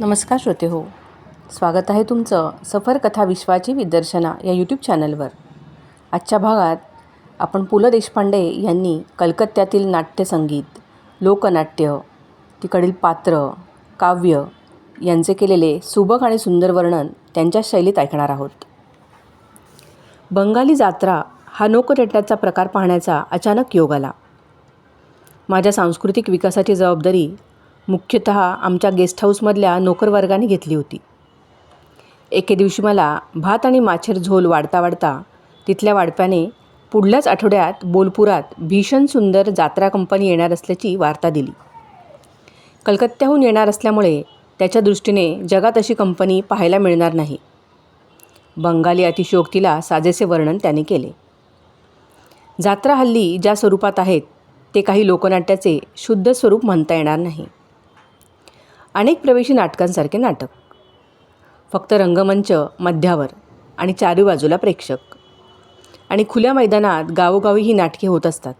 नमस्कार श्रोते हो. स्वागत आहे तुमचं सफर कथा विश्वाची विदर्शना या यूट्यूब चॅनलवर आजच्या भागात आपण पु ल देशपांडे यांनी कलकत्त्यातील नाट्यसंगीत लोकनाट्य तिकडील पात्र काव्य यांचे केलेले सुबक आणि सुंदर वर्णन त्यांच्या शैलीत ऐकणार आहोत. बंगाली जात्रा हा लोकनाट्याचा प्रकार पाहण्याचा अचानक योग आला. माझ्या सांस्कृतिक विकासाची जबाबदारी मुख्यतः आमच्या गेस्ट हाऊसमधल्या नोकरवर्गाने घेतली होती. एके दिवशी मला भात आणि माछेर झोल वाढता वाढता तिथल्या वाढप्याने पुढल्याच आठवड्यात बोलपुरात भीषण सुंदर जात्रा कंपनी येणार असल्याची वार्ता दिली. कलकत्त्याहून येणार असल्यामुळे त्याच्या दृष्टीने जगात अशी कंपनी पाहायला मिळणार नाही. बंगाली अतिशयोक्तीला साजेसे वर्णन त्याने केले. जात्रा हल्ली ज्या स्वरूपात आहेत ते काही लोकनाट्याचे शुद्ध स्वरूप म्हणता येणार नाही. अनेक प्रवेशी नाटकांसारखे नाटक. फक्त रंगमंच मध्यावर आणि चारी बाजूला प्रेक्षक. आणि खुल्या मैदानात गावोगावी ही नाटके होत असतात.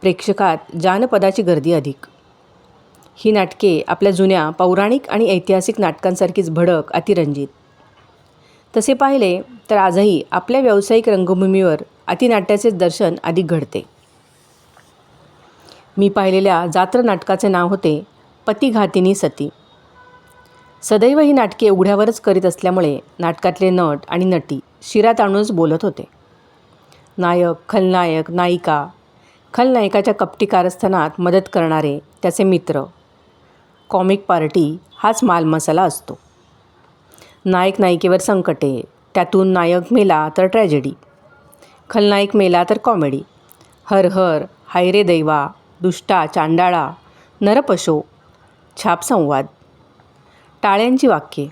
प्रेक्षकात जानपदाची गर्दी अधिक. ही नाटके आपल्या जुन्या पौराणिक आणि ऐतिहासिक नाटकांसारखीच भडक अतिरंजित. तसे पाहिले तर आजही आपल्या व्यावसायिक रंगभूमीवर अतिनाट्याचे दर्शन अधिक घडते. मी पाहिलेल्या जात्र नाटकाचे नाव होते पतिघातिनी सती. सदैव ही नाटके उघड्यावरच करीत असल्यामुळे नाटकातले नट आणि नटी शिरात आणूनच बोलत होते. नायक खलनायक नायिका खलनायकाच्या कपटी कारस्थानात मदत करणारे त्याचे मित्र. कॉमिक पार्टी हाच मालमसाला असतो. नायक नायिकेवर संकटे त्यातून नायक मेला तर ट्रॅजेडी. खलनायक मेला तर कॉमेडी. हर हर हायरे दैवा दुष्टा चांडाळा नरपशो छापसंवाद. टाळ्यांची वाक्ये.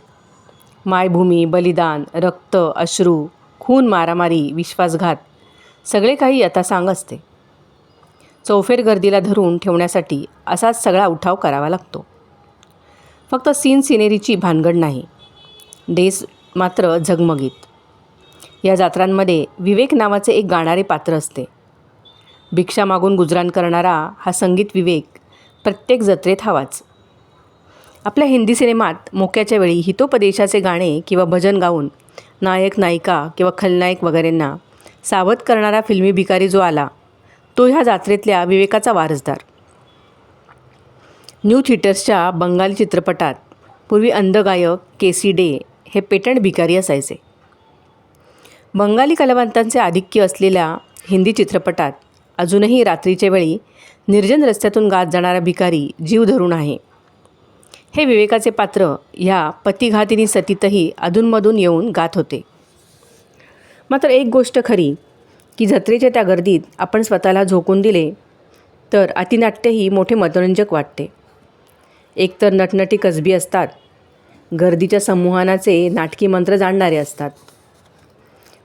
मायभूमी बलिदान रक्त अश्रू खून मारामारी विश्वासघात. सगळे काही यथासांग असते. चौफेर गर्दीला धरून ठेवण्यासाठी असाच सगळा उठाव करावा लागतो. फक्त सीन सिनेरीची भानगड नाही. डेस मात्र झगमगीत. या जात्रांमध्ये विवेक नावाचे एक गाणारे पात्र असते. भिक्षा मागून गुजराण करणारा हा संगीत विवेक प्रत्येक जत्रेत हवाच. आपल्या हिंदी सिनेमात मोक्याच्या वेळी हितोपदेशाचे गाणे किंवा भजन गाऊन नायक नायिका किंवा खलनायक वगैरेंना सावध करणारा फिल्मी भिकारी जो आला तो ह्या जात्रेतल्या विवेकाचा वारसदार. न्यू थिएटर्सच्या बंगाली चित्रपटात पूर्वी अंधगायक के सी डे हे पेटंट भिकारी असायचे. बंगाली कलावंतांचे आधिक्य असलेल्या हिंदी चित्रपटात अजूनही रात्रीच्या वेळी निर्जन रस्त्यातून गात जाणारा भिकारी जीव धरून आहे. हे विवेकाचे पात्र ह्या पतिघातिनी सतीतही अधूनमधून येऊन गात होते. मात्र एक गोष्ट खरी की जत्रेच्या त्या गर्दीत आपण स्वतःला झोकून दिले तर अतिनाट्यही मोठे मनोरंजक वाटते. एकतर नटनटी कसबी असतात गर्दीच्या समूहानाचे नाटकी मंत्र जाणणारे असतात.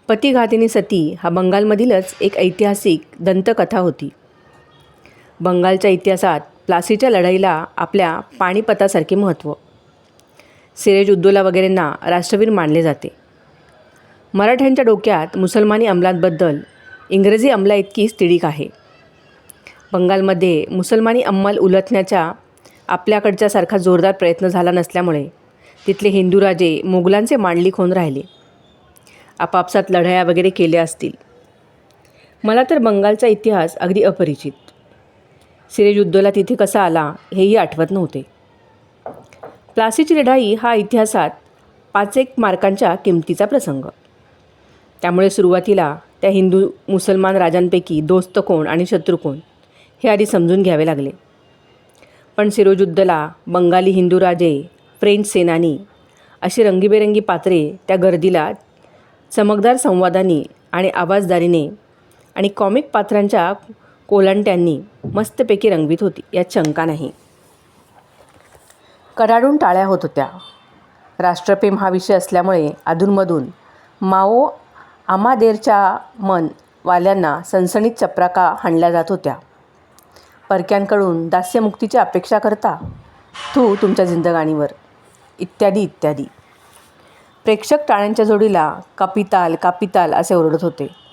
पतिघातिनी सती हा बंगालमधीलच एक ऐतिहासिक दंतकथा होती. बंगालच्या इतिहासात प्लासीच्या लढाईला आपल्या पाणीपतासारखे महत्त्व. सिरेज उद्दोला वगैरेंना राष्ट्रवीर मानले जाते. मराठ्यांच्या डोक्यात मुसलमानी अंमलांबद्दल इंग्रजी अंमला इतकीच तिडीक आहे. बंगालमध्ये मुसलमानी अंमल उलथण्याच्या आपल्याकडच्यासारखा जोरदार प्रयत्न झाला नसल्यामुळे तिथले हिंदू राजे मोगलांचे मांडलिक होऊन राहिले. आपापसात लढाया वगैरे केल्या असतील. मला तर बंगालचा इतिहास अगदी अपरिचित. सिरेजुद्दोला तिथे कसा आला हेही आठवत नव्हते. प्लासीची लढाई हा इतिहासात पाच एक मार्कांच्या किमतीचा प्रसंग. त्यामुळे सुरुवातीला त्या हिंदू मुसलमान राजांपैकी दोस्त कोण आणि शत्रू कोण हे आधी समजून घ्यावे लागले. पण सिरोजुद्दला बंगाली हिंदू राजे फ्रेंच सेनानी अशी रंगीबेरंगी पात्रे त्या गर्दीला चमकदार संवादांनी आणि आवाजदारीने आणि कॉमिक पात्रांच्या कोलंट्यांनी मस्तपैकी रंगवीत होती यात शंका नाही. कडाडून टाळ्या होत होत्या. राष्ट्रप्रेम हा विषय असल्यामुळे अधूनमधून माओ आमादेरच्या मन वाल्यांना सणसणीत चपराका हाणल्या जात होत्या. परक्यांकडून दास्यमुक्तीची अपेक्षा करता तू तुमच्या जिंदगाणीवर. इत्यादी इत्यादी. प्रेक्षक टाळ्यांच्या जोडीला कापिताल कापिताल असे ओरडत होते.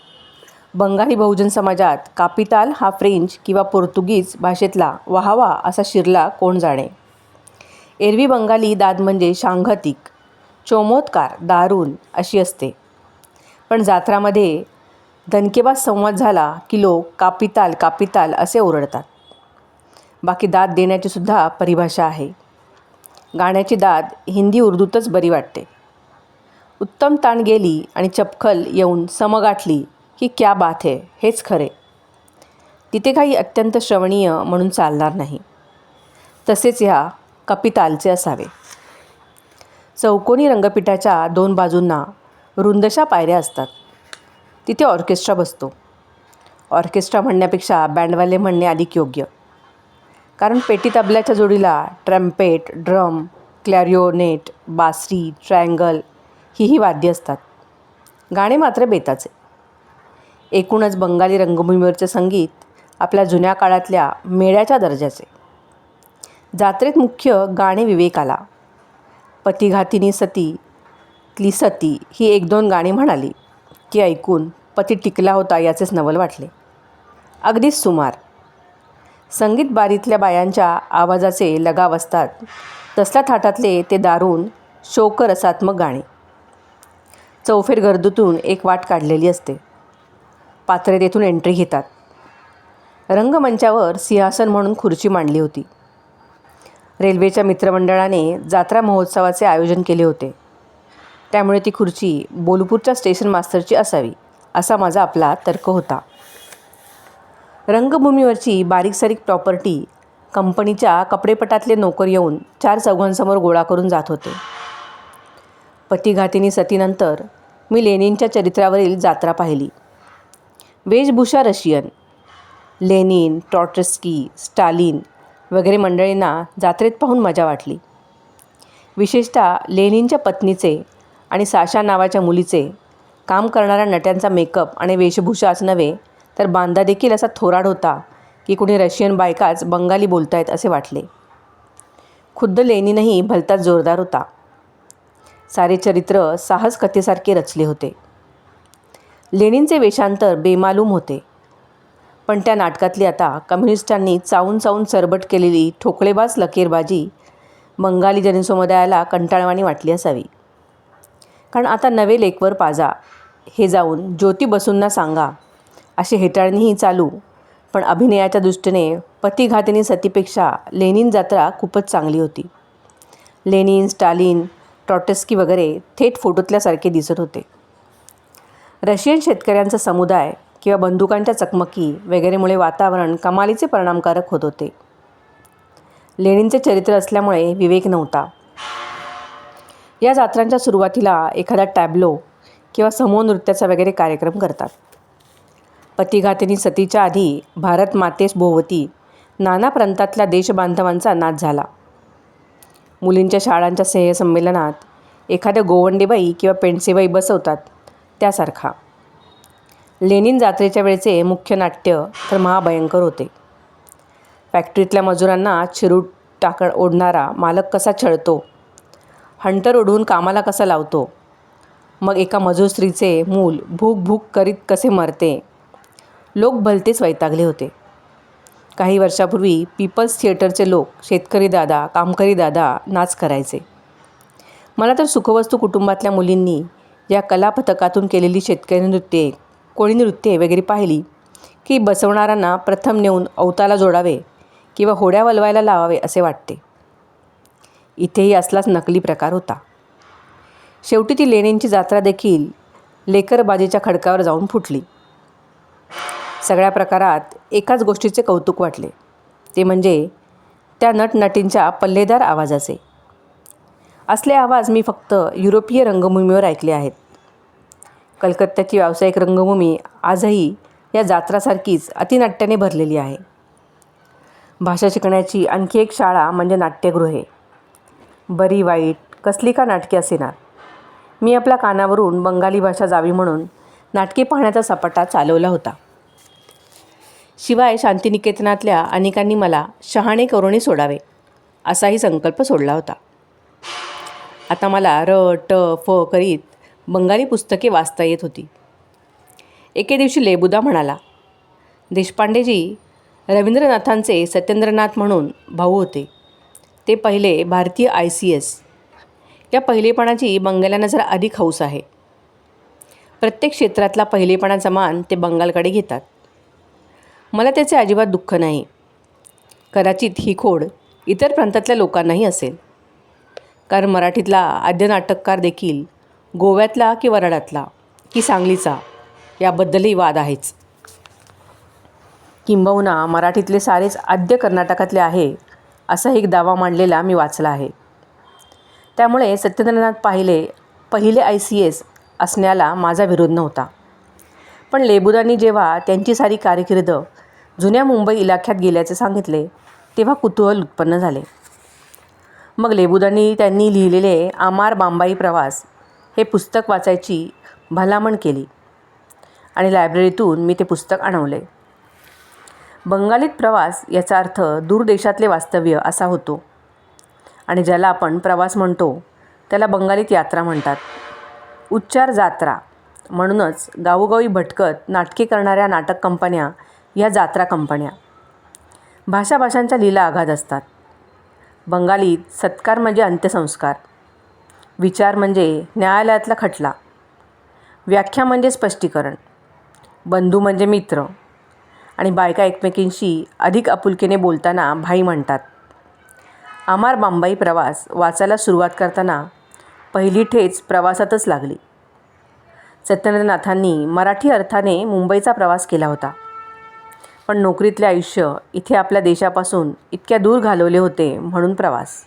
बंगाली बहुजन समाजात कापिताल हा फ्रेंच किंवा पोर्तुगीज भाषेतला वाहावा असा शिरला कोण जाणे? एरवी बंगाली दाद म्हणजे सांघातिक चोमोत्कार दारुण अशी असते. पण जात्रामध्ये धनकेबाज संवाद झाला की लोक कापिताल कापिताल असे ओरडतात. बाकी दाद देण्याची सुद्धा परिभाषा आहे. गाण्याची दाद हिंदी उर्दूतच बरी वाटते. उत्तम ताण गेली आणि चपखल येऊन समगाठली की क्या बात है हेच खरे. तिथे काही अत्यंत श्रवणीय म्हणून चालणार नाही. तसेच ह्या कपितालचे असावे. चौकोनी रंगपीठाच्या दोन बाजूंना रुंदशा पायऱ्या असतात. तिथे ऑर्केस्ट्रा बसतो. ऑर्केस्ट्रा म्हणण्यापेक्षा बँडवाले म्हणणे अधिक योग्य. कारण पेटी तबल्याच्या जोडीला ट्रम्पेट ड्रम क्लॅरिओनेट बासरी ट्रायंगल ही ही वाद्य असतात. गाणे मात्र बेताचे. एकूणच बंगाली रंगभूमीवरचे संगीत आपल्या जुन्या काळातल्या मेळ्याच्या दर्जाचे. जात्रेत मुख्य गाणे विवेकाला. पतिघातिनी सती तली सती ही एक दोन गाणी म्हणाली की ऐकून पती टिकला होता याचेच नवल वाटले. अगदीच सुमार. संगीत बारीतल्या बायांच्या आवाजाचे लगाव असतात तसल्या थाटातले ते दारून शोकरसात्मक गाणे. चौफेर गर्दीतून एक वाट काढलेली असते. पात्रे तेथून एंट्री घेतात. रंगमंचावर सिंहासन म्हणून खुर्ची मांडली होती. रेल्वेच्या मित्रमंडळाने जात्रा महोत्सवाचे आयोजन केले होते. त्यामुळे ती खुर्ची बोलपूरच्या स्टेशन मास्तरची असावी असा माझा आपला तर्क होता. रंगभूमीवरची बारीकसारीक प्रॉपर्टी कंपनीच्या कपडेपटातले नोकर येऊन चार चौघांसमोर गोळा करून जात होते. पतिघातीनी सतीनंतर मी लेनिनच्या चरित्रावरील जात्रा पाहिली. वेशभूषा रशियन. लेनिन टॉटस्की स्टालिन वगैरे मंडळींना जात्रेत पाहून मजा वाटली. विशेषतः लेनिनच्या पत्नीचे आणि साशा नावाच्या मुलीचे काम करणाऱ्या नट्यांचा मेकअप आणि वेशभूषाच नव्हे तर बांधा देखील असा थोराड होता की कुणी रशियन बायकाच बंगाली बोलतायत असे वाटले. खुद्द लेनिनही भलताच जोरदार होता. सारे चरित्र साहस कथेसारखे रचले होते. लेनिनचे वेषांतर बेमालूम होते. पण त्या नाटकातली आता कम्युनिस्टांनी चावून चावून सरबट केलेली ठोकळेबाज लकेरबाजी बंगाली जनसमुदायाला कंटाळवाणी वाटली असावी. कारण आता नवे लेकवर पाजा हे जाऊन ज्योती बसूंना सांगा अशी हेटाळणीही चालू. पण अभिनयाच्या दृष्टीने पतिघातिनी सतीपेक्षा लेनिन जात्रा खूपच चांगली होती. लेनिन स्टालिन टॉटेस्की वगैरे थेट फोटोतल्यासारखे दिसत होते. रशियन शेतकऱ्यांचा समुदाय किंवा बंदुकांच्या चकमकी वगैरेमुळे वातावरण कमालीचे परिणामकारक होत होते. लेणींचे चरित्र असल्यामुळे विवेक नव्हता. या जात्रांच्या सुरुवातीला एखादा टॅब्लो किंवा समूह नृत्याचा वगैरे कार्यक्रम करतात. पतिघातीनी सतीच्या आधी भारत मातेस भोवती नाना प्रांतातल्या देशबांधवांचा नाच झाला. मुलींच्या शाळांच्या स्नेहसंमेलनात एखाद्या गोवंडेबाई किंवा पेंडसेबाई बसवतात. त्यासारखा. लेनिन जात्रेच्या वेळेचे मुख्य नाट्य तर महाभयंकर होते. फॅक्टरीतल्या मजुरांना चिरूट टाक ओढणारा मालक कसा छळतो? हंटर ओढून कामाला कसा लावतो? मग एका मजूर स्त्रीचे मूल भूक भूक करीत कसे मरते? लोक भलतेच वैतागले होते. काही वर्षापूर्वी पीपल्स थिएटरचे लोक शेतकरी दादा कामकरी दादा नाच करायचे. मला तर सुखवस्तू कुटुंबातल्या मुलींनी या कलापथकातून केलेली शेतकरी नृत्ये कोळी नृत्ये वगैरे पाहिली की बसवणाऱ्यांना प्रथम नेऊन अवताला जोडावे किंवा होड्या वलवायला लावावे असे वाटते. इथेही असलाच नकली प्रकार होता. शेवटी ती लेण्यांची जात्रा देखील लेकरबाजीच्या खडकावर जाऊन फुटली. सगळ्या प्रकारात एकाच गोष्टीचे कौतुक वाटले. ते म्हणजे त्या नटनटींच्या पल्लेदार आवाजाचे. असले आवाज मी फक्त युरोपीय रंगभूमीवर ऐकले आहेत. कलकत्त्याची व्यावसायिक रंगभूमी आजही या जात्रासारखीच अतिनाट्याने भरलेली आहे. भाषा शिकण्याची आणखी एक शाळा म्हणजे नाट्यगृहे. बरी वाईट कसली का नाटके असेनात मी आपल्या कानावरून बंगाली भाषा जावी म्हणून नाटके पाहण्याचा सपाटा चालवला होता. शिवाय शांतिनिकेतनातल्या अनेकांनी मला शहाणे करुणे सोडावे असाही संकल्प सोडला होता. आता मला र ट फ करीत बंगाली पुस्तके वाचता येत होती. एके दिवशी लेबुदा म्हणाला देशपांडेजी रवींद्रनाथांचे सत्येंद्रनाथ म्हणून भाऊ होते. ते पहिले भारतीय आय सी एस. या पहिलेपणाची बंगाल्यांना जरा अधिक हौस आहे. प्रत्येक क्षेत्रातला पहिलेपणाचा मान ते बंगालकडे घेतात. मला त्याचे अजिबात दुःख नाही. कदाचित ही खोड इतर प्रांतातल्या लोकांनाही असेल. कारण मराठीतला आद्य नाटककार देखील गोव्यातला की वराडातला की सांगलीचा याबद्दलही वाद आहेच. किंबहुना मराठीतले सारेच आद्य कर्नाटकातले आहे असा एक दावा मांडलेला मी वाचला आहे. त्यामुळे सत्येंद्रनाथ पाहिले पहिले आय सी एस असण्याला माझा विरोध नव्हता. पण लेबुदांनी जेव्हा त्यांची सारी कारकीर्द जुन्या मुंबई इलाख्यात गेल्याचे सांगितले तेव्हा कुतूहल उत्पन्न झाले. मग लेबुदांनी त्यांनी लिहिलेले आमार बांबाई प्रवास हे पुस्तक वाचायची भलामण केली. आणि लायब्ररीतून मी ते पुस्तक आणवले. बंगालीत प्रवास याचा अर्थ दूरदेशातले वास्तव्य असा होतो. आणि ज्याला आपण प्रवास म्हणतो त्याला बंगालीत यात्रा म्हणतात. उच्चार जात्रा म्हणूनच गावोगावी भटकत नाटके करणाऱ्या नाटक कंपन्या ह्या जात्रा कंपन्या. भाषा भाषांच्या लीला आघात असतात. बंगालीत सत्कार म्हणजे अंत्यसंस्कार. विचार म्हणजे न्यायालयातला खटला. व्याख्या म्हणजे स्पष्टीकरण. बंधू म्हणजे मित्र. आणि बायका एकमेकींशी अधिक आपुलकीने बोलताना भाई म्हणतात. आमार बांबाई प्रवास वाचायला सुरुवात करताना पहिली ठेच प्रवासातच लागली. सत्येंद्रनाथांनी मराठी अर्थाने मुंबईचा प्रवास केला होता. पण नोकरीतले आयुष्य इथे आपल्या देशापासून इतक्या दूर घालवले होते म्हणून प्रवास.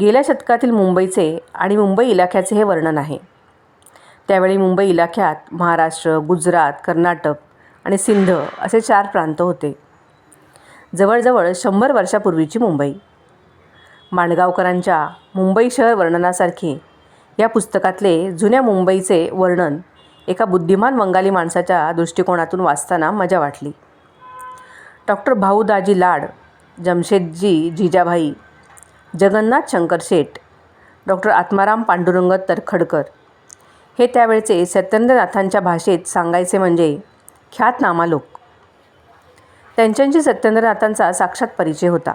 गेल्या शतकातील मुंबईचे आणि मुंबई इलाख्याचे हे वर्णन आहे. त्यावेळी मुंबई इलाख्यात महाराष्ट्र गुजरात कर्नाटक आणि सिंध असे चार प्रांत होते. जवळजवळ शंभर वर्षापूर्वीची मुंबई. माणगावकरांच्या मुंबई शहर वर्णनासारखे या पुस्तकातले जुन्या मुंबईचे वर्णन एका बुद्धिमान बंगाली माणसाच्या दृष्टिकोनातून वाचताना मजा वाटली. डॉक्टर भाऊदाजी लाड जमशेदजी जिजाभाई जगन्नाथ शंकर शेठ डॉक्टर आत्माराम पांडुरंग तरखडकर हे त्यावेळचे सत्येंद्रनाथांच्या भाषेत सांगायचे म्हणजे ख्यातनामा लोक. त्यांच्याशी सत्येंद्रनाथांचा साक्षात परिचय होता.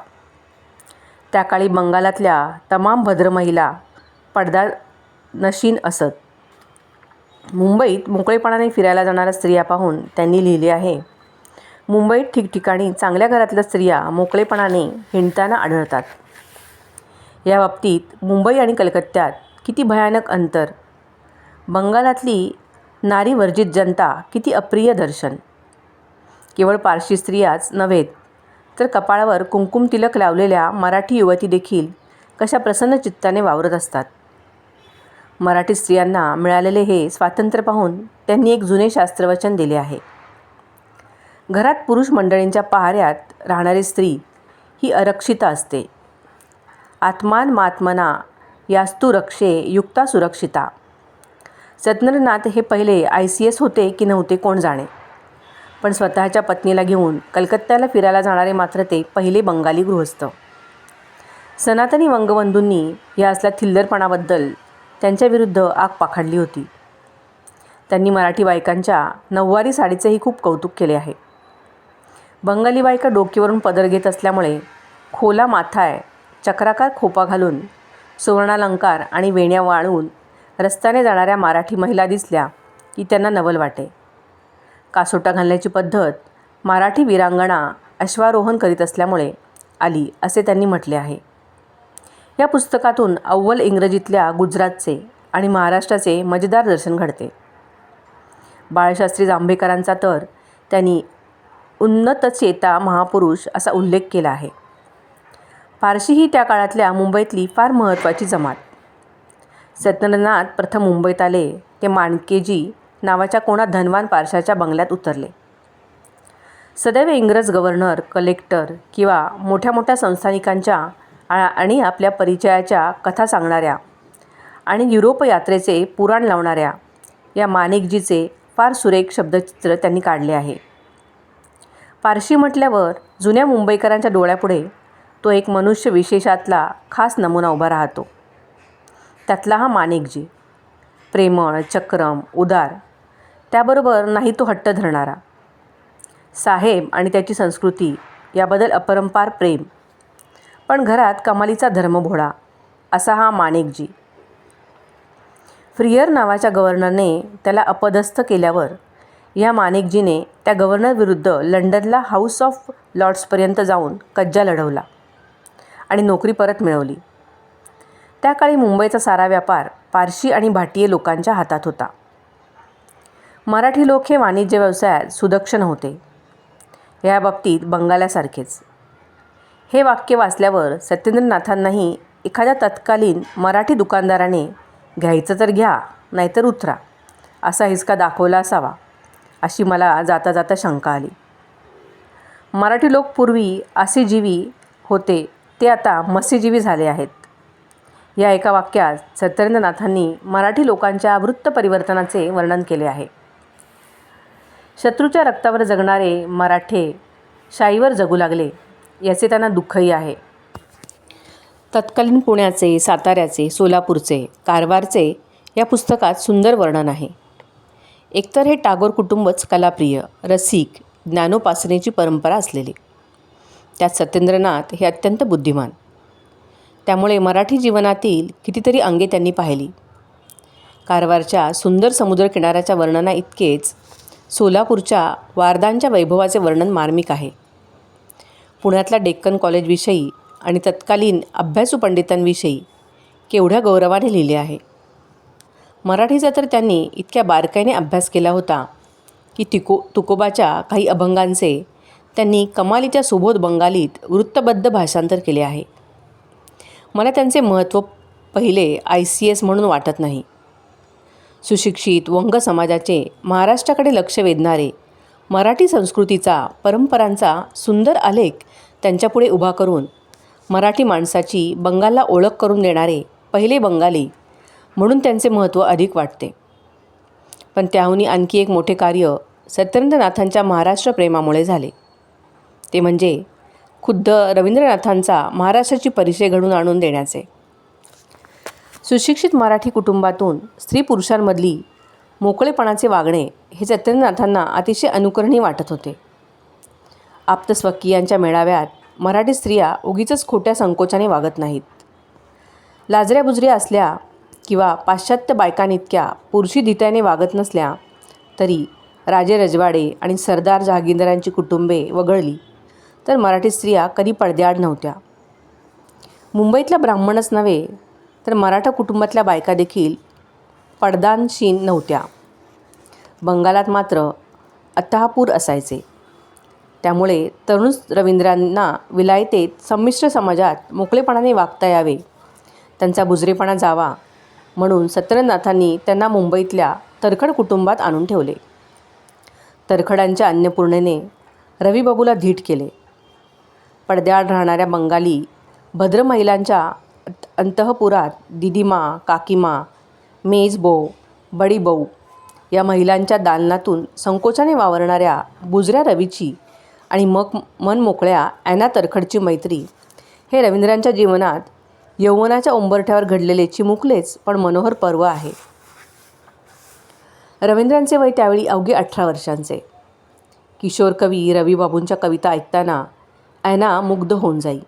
त्या काळी बंगालातल्या तमाम भद्र महिला पडदा नशीन असत. मुंबईत मोकळेपणाने फिरायला जाणाऱ्या स्त्रिया पाहून त्यांनी लिहिले आहे. मुंबईत ठिकठिकाणी चांगल्या घरातल्या स्त्रिया मोकळेपणाने हिंडताना आढळतात. या बाबतीत मुंबई आणि कलकत्त्यात किती भयानक अंतर? बंगालातली नारीवर्जित जनता किती अप्रिय दर्शन? केवळ पारशी स्त्रियाच नव्हेत तर कपाळावर कुंकुम तिलक लावलेल्या मराठी युवती देखील कशा प्रसन्न चित्ताने वावरत असतात? मराठी स्त्रियांना मिळालेले हे स्वातंत्र्य पाहून त्यांनी एक जुने शास्त्रवचन दिले आहे. घरात पुरुष मंडळींच्या पहाऱ्यात राहणारी स्त्री ही अरक्षिता असते. आत्मान मात्मना यास्तु रक्षे युक्ता सुरक्षिता. सत्येंद्रनाथ हे पहिले आय सी एस होते की नव्हते कोण जाणे. पण स्वतःच्या पत्नीला घेऊन कलकत्त्याला फिरायला जाणारे मात्र ते पहिले बंगाली गृहस्थ. सनातनी वंगबंधूंनी या असल्या थिल्लरपणाबद्दल त्यांच्याविरुद्ध आग पाखडली होती. त्यांनी मराठी बायकांच्या नऊवारी साडीचेही खूप कौतुक केले आहे. बंगाली बायका डोकीवरून पदर घेत असल्यामुळे खोला माथाय चक्राकार खोपा घालून सुवर्णालंकार आणि वेण्या वाळून रस्त्याने जाणाऱ्या मराठी महिला दिसल्या की त्यांना नवल वाटे. कासोटा घालण्याची पद्धत मराठी वीरांगणा अश्वारोहण करीत असल्यामुळे आली असे त्यांनी म्हटले आहे. या पुस्तकातून अव्वल इंग्रजीतल्या गुजरातचे आणि महाराष्ट्राचे मजेदार दर्शन घडते. बाळशास्त्री जांभेकरांचा तर त्यांनी उन्नत चेता महापुरुष असा उल्लेख केला आहे. पारशी ही त्या काळातल्या मुंबईतली फार महत्त्वाची जमात. सत्येंद्रनाथ प्रथम मुंबईत आले ते माणकेजी नावाच्या कोणा धनवान पारशाच्या बंगल्यात उतरले. सदैव इंग्रज गव्हर्नर कलेक्टर किंवा मोठ्या मोठ्या संस्थानिकांच्या आणि आपल्या परिचयाच्या कथा सांगणाऱ्या आणि युरोप यात्रेचे पुराण लावणाऱ्या या माणिकजीचे फार सुरेख शब्दचित्र त्यांनी काढले आहे. पारशी म्हटल्यावर जुन्या मुंबईकरांच्या डोळ्यापुढे तो एक मनुष्य विशेषातला खास नमुना उभा राहतो. त्यातला हा माणिकजी. प्रेमळ चक्रम उदार त्याबरोबर नाही तो हट्ट धरणारा. साहेब आणि त्याची संस्कृती याबद्दल अपरंपार प्रेम पण घरात कमालीचा धर्मभोळा असा हा माणिकजी. फ्रियर नावाच्या गव्हर्नरने त्याला अपदस्थ केल्यावर या माणिकजीने त्या गव्हर्नरविरुद्ध लंडनला हाऊस ऑफ लॉर्ड्सपर्यंत जाऊन कज्जा लढवला आणि नोकरी परत मिळवली. त्या काळी मुंबईचा सारा व्यापार पारशी आणि भाटीय लोकांच्या हातात होता. मराठी लोक हे वाणिज्य व्यवसायात सुदक्ष नव्हते. या बाबतीत बंगाल्यासारखेच हे वाक्य वाचल्यावर सत्येंद्रनाथांनाही एखाद्या तत्कालीन मराठी दुकानदाराने घ्यायचं तर घ्या नाहीतर उतरा असा हिसका दाखवला असावा अशी मला जाता जाता शंका आली. मराठी लोक पूर्वी आसीजीवी होते ते आता मत्स्यजीवी झाले आहेत. या एका वाक्यात सत्येंद्रनाथांनी मराठी लोकांच्या वृत्त परिवर्तनाचे वर्णन केले आहे. शत्रूच्या रक्तावर जगणारे मराठे शाईवर जगू लागले. याचे त्यांना दुःखही आहे. तत्कालीन पुण्याचे साताऱ्याचे सोलापूरचे कारवारचे या पुस्तकात सुंदर वर्णन आहे. एकतर हे टागोर कुटुंबच कलाप्रिय रसिक ज्ञानोपासनेची परंपरा असलेली. त्यात सत्येंद्रनाथ हे अत्यंत बुद्धिमान. त्यामुळे मराठी जीवनातील कितीतरी अंगे त्यांनी पाहिली. कारवारच्या सुंदर समुद्रकिनाऱ्याच्या वर्णना इतकेच सोलापूरच्या वारदांच्या वैभवाचे वर्णन मार्मिक आहे. पुण्यातल्या डेक्कन कॉलेजविषयी आणि तत्कालीन अभ्यासू पंडितांविषयी केवढ्या गौरवाने लिहिले आहे. मराठीचा तर त्यांनी इतक्या बारकाईने अभ्यास केला होता की तिको तुकोबाच्या काही अभंगांचे त्यांनी कमालीच्या सुबोध बंगालीत वृत्तबद्ध भाषांतर केले आहे. मला त्यांचे महत्त्व पहिले आय सी एस म्हणून वाटत नाही. सुशिक्षित वंग समाजाचे महाराष्ट्राकडे लक्ष वेधणारे मराठी संस्कृतीचा परंपरांचा सुंदर आलेख त्यांच्यापुढे उभा करून मराठी माणसाची बंगालला ओळख करून देणारे पहिले बंगाली म्हणून त्यांचे महत्त्व अधिक वाटते. पण त्याहूनही आणखी एक मोठे कार्य सत्येंद्रनाथांच्या महाराष्ट्र प्रेमामुळे झाले. ते म्हणजे खुद्द रवींद्रनाथांचा महाराष्ट्राची परिचय घडून आणून देण्याचे. सुशिक्षित मराठी कुटुंबातून स्त्री पुरुषांमधली मोकळेपणाचे वागणे हे सत्येंद्रनाथांना अतिशय अनुकरणीय वाटत होते. आप्तस्वकीयांच्या मेळाव्यात मराठी स्त्रिया उगीच खोट्या संकोचाने वागत नाहीत. लाजऱ्या बुजऱ्या असल्या किंवा पाश्चात्य बायकांइतक्या पुरुषी धित्याने वागत नसल्या तरी राजे रजवाडे आणि सरदार जहागीरदारांची कुटुंबे वगळली तर मराठी स्त्रिया कधी पडद्याआड नव्हत्या. मुंबईतल्या ब्राह्मणच नव्हे तर मराठा कुटुंबातल्या बायका देखील पडदानशीन नव्हत्या. बंगालात मात्र अत्तापूर असायचे. त्यामुळे तरुण रवींद्रांना विलायतेत संमिश्र समाजात मोकळेपणाने वागता यावे. त्यांचा बुजरेपणा जावा म्हणून सत्यनाथांनी त्यांना मुंबईतल्या तरखड कुटुंबात आणून ठेवले. तरखडांच्या अन्नपूर्णेने रविबाबूला धीट केले. पडद्याआड राहणाऱ्या बंगाली भद्र महिलांच्या अंतःपुरात दिदीमा काकीमा मेजबो बडीबऊ या महिलांच्या दालनातून संकोचाने वावरणाऱ्या बुजऱ्या रवीची आणि मग मन मोकळ्या ॲना तरखडची मैत्री हे रवींद्रांच्या जीवनात यौवनाच्या उंबरठ्यावर घडलेले चिमुकलेच पण मनोहर पर्व आहे. रवींद्रांचे वय त्यावेळी अवघे अठरा वर्षांचे. किशोर कवी रवीबाबूंच्या कविता ऐकताना ॲना मुग्ध होऊन जाई.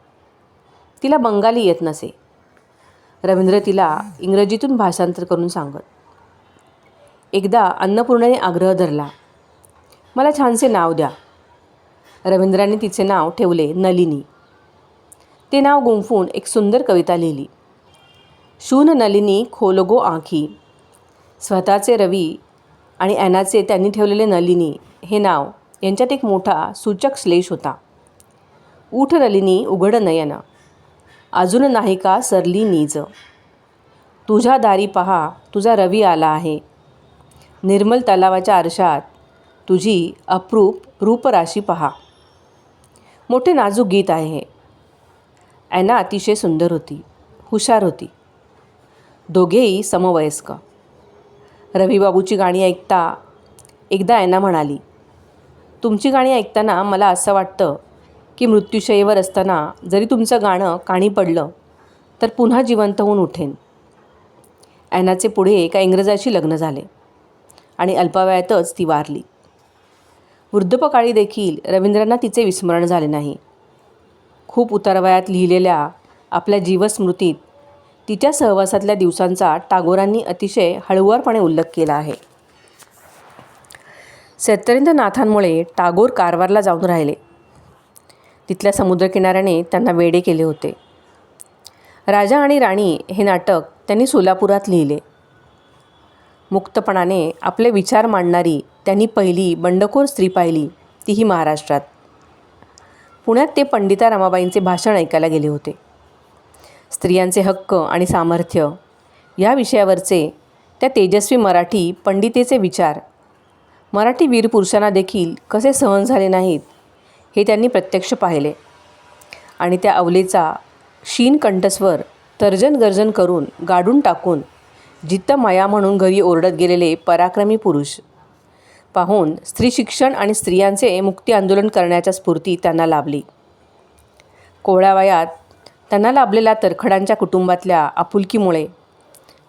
तिला बंगाली येत नसे. रवींद्र तिला इंग्रजीतून भाषांतर करून सांगत. एकदा अन्नपूर्णाने आग्रह धरला मला छानसे नाव द्या. रवींद्राने तिचे नाव ठेवले नलिनी. ते नाव गुंफून एक सुंदर कविता लिहिली. शून नलिनी खोलगो आखी. स्वतःचे रवी आणि ॲनाचे त्यांनी ठेवलेले नलिनी हे नाव यांच्यात एक मोठा सूचक श्लेष होता. ऊठ नलिनी उघड नयन. अजून नाही का सरली नीज? तुझ्या दारी पहा तुझा रवी आला आहे. निर्मल तलावाच्या आरशात तुझी अप्रूप रूपराशी पहा. मोठे नाजूक गीत आहे. हे ॲना अतिशय सुंदर होती हुशार होती. दोघेही समवयस्क. रवीबाबूची गाणी ऐकता एकदा ॲना म्हणाली तुमची गाणी ऐकताना मला असं वाटतं की मृत्यूशयेवर असताना जरी तुमचं गाणं काणी पडलं तर पुन्हा जिवंत होऊन उठेन. ॲनाचे पुढे एका इंग्रजाशी लग्न झाले आणि अल्पावयातच ती वारली. वृद्धपकाळी देखील रवींद्रांना तिचे विस्मरण झाले नाही. खूप उतारवयात लिहिलेल्या आपल्या जीवस्मृतीत तिच्या सहवासातल्या दिवसांचा टागोरांनी अतिशय हळुवारपणे उल्लेख केला आहे. सत्येंद्रनाथांमुळे टागोर कारवारला जाऊन राहिले. तिथल्या समुद्रकिनाऱ्याने त्यांना वेडे केले होते. राजा आणि राणी हे नाटक त्यांनी सोलापुरात लिहिले. मुक्तपणाने आपले विचार मांडणारी त्यांनी पहिली बंडखोर स्त्री पाहिली तीही महाराष्ट्रात. पुण्यात ते पंडिता रमाबाईंचे भाषण ऐकायला गेले होते. स्त्रियांचे हक्क आणि सामर्थ्य या विषयावरचे त्या तेजस्वी मराठी पंडितेचे विचार. मराठी वीर पुरुषांना देखील कसे सहन झाले नाहीत हे त्यांनी प्रत्यक्ष पाहिले. आणि त्या अवलेचा शीन कंठस्वर तर्जन गर्जन करून गाडून टाकून जित्त माया म्हणून घरी ओरडत गेलेले पराक्रमी पुरुष. पाहून स्त्री शिक्षण आणि स्त्रियांचे मुक्ती आंदोलन करण्याच्या स्फूर्ती त्यांना लाभली. कोवळ्या वयात त्यांना लाभलेल्या तरखडांच्या कुटुंबातल्या आपुलकीमुळे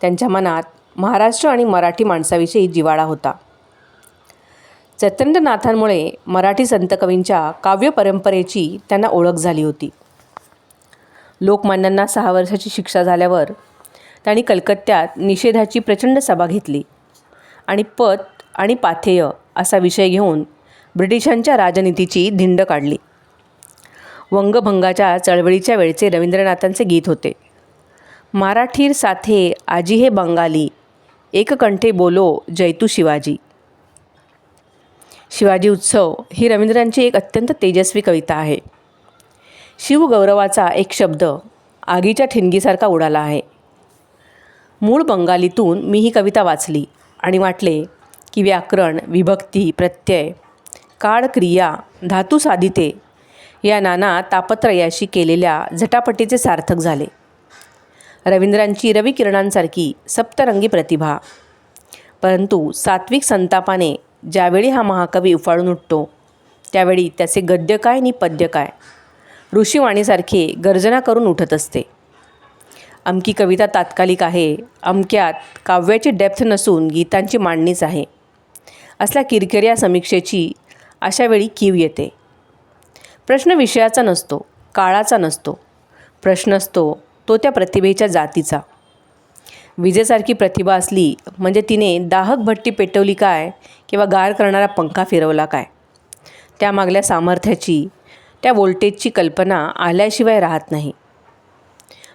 त्यांच्या मनात महाराष्ट्र आणि मराठी माणसाविषयी जिवाळा होता. सत्येंद्रनाथांमुळे मराठी संतकवींच्या काव्य परंपरेची त्यांना ओळख झाली होती. लोकमान्यांना सहा वर्षाची शिक्षा झाल्यावर त्यांनी कलकत्त्यात निषेधाची प्रचंड सभा घेतली आणि पत आणि पाथेय असा विषय घेऊन ब्रिटिशांच्या राजनीतीची धिंड काढली. वंगभंगाच्या चळवळीच्या वेळचे रवींद्रनाथांचे गीत होते. मराठीर साथे आजी हे बंगाली एककंठे बोलो जैतू शिवाजी. शिवाजी उत्सव ही रवींद्रांची एक अत्यंत तेजस्वी कविता आहे. शिवगौरवाचा एक शब्द आगीच्या ठिणगीसारखा उडाला आहे. मूळ बंगालीतून मी ही कविता वाचली आणि वाटले की व्याकरण विभक्ती प्रत्यय काळ क्रिया धातू साधिते या नाना तापत्रयाशी केलेल्या झटापटीचे सार्थक झाले. रवींद्रांची रविकिरणांसारखी सप्तरंगी प्रतिभा. परंतु सात्विक संतापाने ज्यावेळी हा महाकवी उफाळून उठतो त्यावेळी त्याचे गद्य काय आणि पद्य काय? ऋषीवाणीसारखे गर्जना करून उठत असते. अमकी कविता तात्कालिक आहे अमक्यात काव्याची डेप्थ नसून गीतांची मांडणीच आहे. असल्या किरकिऱ्या समीक्षेची अशावेळी कीव येते. प्रश्न विषयाचा नसतो काळाचा नसतो. प्रश्न असतो तो त्या प्रतिभेच्या जातीचा. विजेसारखी प्रतिभा असली म्हणजे तिने दाहक भट्टी पेटवली काय किंवा गार करणारा पंखा फिरवला काय? त्यामागल्या सामर्थ्याची त्या वोल्टेजची कल्पना आल्याशिवाय राहत नाही.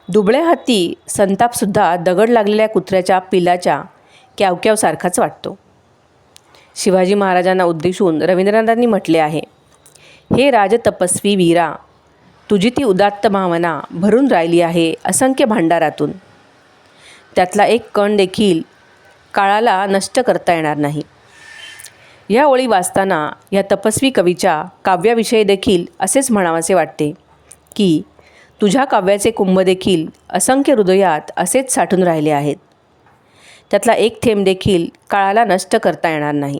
दुबळ्या हाती संतापसुद्धा दगड लागलेल्या कुत्र्याच्या पिलाच्या क्यावक्यावसारखाच वाटतो. शिवाजी महाराजांना उद्देशून रवींद्रनाथांनी म्हटले आहे हे राजतपस्वी वीरा तुझी ती उदात्त भावना भरून राहिली आहे असंख्य भांडारातून. त्यातला एक कण देखील काळाला नष्ट करता येणार नाही. या ओळी वाचताना या तपस्वी कवीच्या काव्याविषयी देखील असेच म्हणावासे वाटते की तुझ्या काव्याचे कुंभ देखील असंख्य हृदयात असेच साठून राहिले आहेत. त्यातला एक थेंब देखील काळाला नष्ट करता येणार नाही.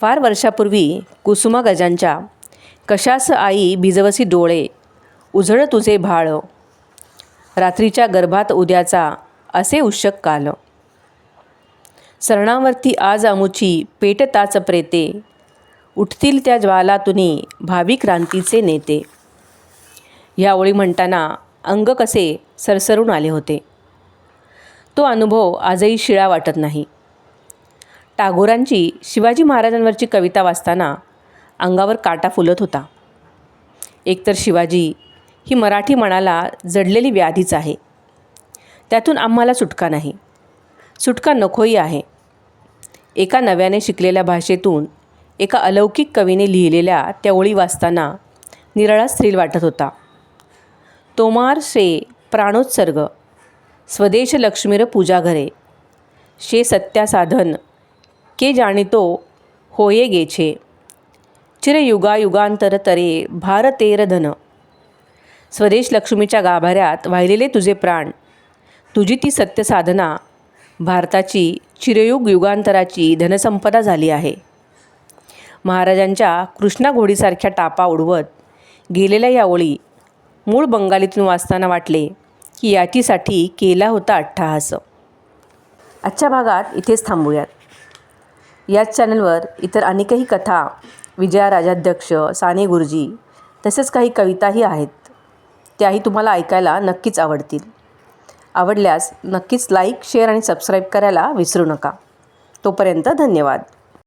फार वर्षापूर्वी कुसुमा गजांच्या कशास आई भिजवसी डोळे उजळ तुझे भाळ रात्रीच्या गर्भात उद्याचा असे उशक काल. सरणावरती आज अमुची पेटताच प्रेते. उठतील त्या ज्वालातुनी भावी क्रांतीचे नेते. ह्या ओळी म्हणताना अंग कसे सरसरून आले होते. तो अनुभव आजही शिळा वाटत नाही. टागोरांची शिवाजी महाराजांवरची कविता वाचताना अंगावर काटा फुलत होता. एकतर शिवाजी ही मराठी मनाला जडलेली व्याधीच आहे. त्यातून आम्हाला सुटका नाही. सुटका नकोही आहे. एका नव्याने शिकलेल्या भाषेतून एका अलौकिक कवीने लिहिलेल्या त्या ओळी वाचताना निरळा थ्रिल वाटत होता. तोमार शे प्राणोत्सर्ग स्वदेश लक्ष्मीर पूजा घरे शे सत्यासाधन के जाणितो होये गेछे चिरयुगायुगांतर तरे भारतेर धन. स्वदेश लक्ष्मीच्या गाभाऱ्यात वाहिलेले तुझे प्राण तुझी ती सत्यसाधना भारताची चिरयुग युगांतराची धनसंपदा झाली आहे. महाराजांच्या कृष्णा घोडीसारख्या टापा उडवत गेलेल्या या ओळी मूळ बंगालीतून वाचताना वाटले की याचीसाठी केला होता अट्टहास. आजच्या भागात इथेच थांबूयात. याच चॅनलवर इतर अनेकही कथा विजया राजाध्यक्ष साने गुरुजी तसेच काही कविताही आहेत. त्याही तुम्हाला ऐकायला नक्कीच आवडतील. आवडल्यास नक्कीच लाईक शेअर आणि सबस्क्राईब करायला विसरू नका. तोपर्यंत धन्यवाद.